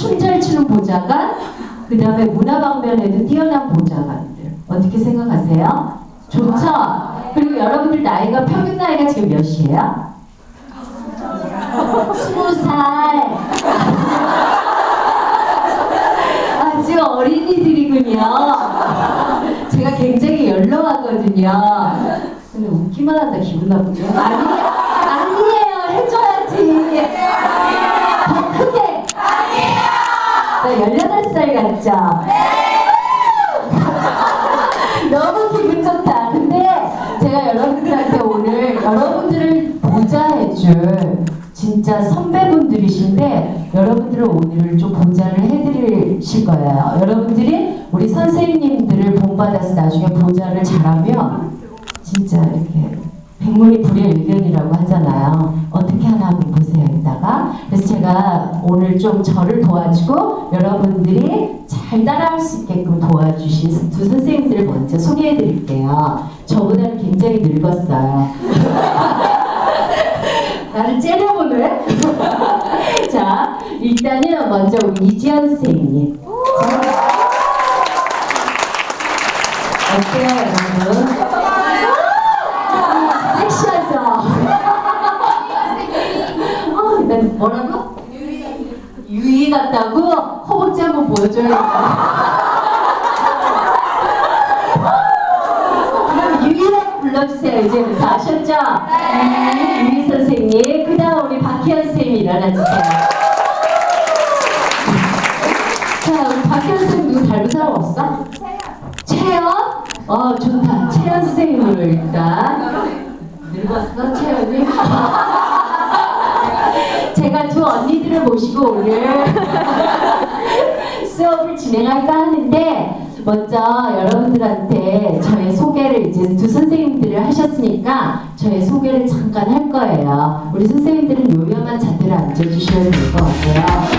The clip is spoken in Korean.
춤잘 추는 보좌관, 그 다음에 문화 방면에도 뛰어난 보좌관들. 어떻게 생각하세요? 좋죠? 그리고 여러분들 나이가 평균 나이가 지금 몇이에요? 스무 살. 아주 어린이들이군요. 제가 굉장히 연로하거든요. 근데 웃기만 한다 기분 나쁘죠? 아니, 18살 같죠? 너무 기분 좋다. 근데 제가 여러분들한테 오늘 여러분들을 보좌해줄 진짜 선배분들이신데 여러분들은 오늘 좀 보좌를 해드리실 거예요. 여러분들이 우리 선생님들을 본받아서 나중에 보좌를 잘하면 진짜 이렇게 백문이 불여 일견이라고 하잖아요. 어떻게 하나 한번 보세요, 이따가. 그래서 제가 오늘 좀 저를 도와주고 여러분들이 잘 따라할 수 있게끔 도와주신 두 선생님들을 먼저 소개해 드릴게요. 저보다는 굉장히 늙었어요. 나를 째려보네? 자, 일단은 먼저 우리 이지연 선생님. 어때요, 여러분? 섹시하죠? 어, 난 뭐라고? 유이 같다고? 허벅지 한번 보여줘야겠다. 그럼 유이라고 불러주세요. 이제부터 아셨죠? 네. 유이 선생님. 그 다음 우리 박희연 선생님 일어나주세요. 자, 박희연 선생님 누구 닮은 사람 없어? 채연? 어, 좋다. 채연 선생님으로 일단. 늙었어, 채연이? 제가 두 언니들을 모시고 오늘 수업을 진행할까 하는데 먼저 여러분들한테 저의 소개를 이제 두 선생님들을 하셨으니까 저의 소개를 잠깐 할 거예요. 우리 선생님들은 요염한 자세로 앉아주셔야 될 것 같고요.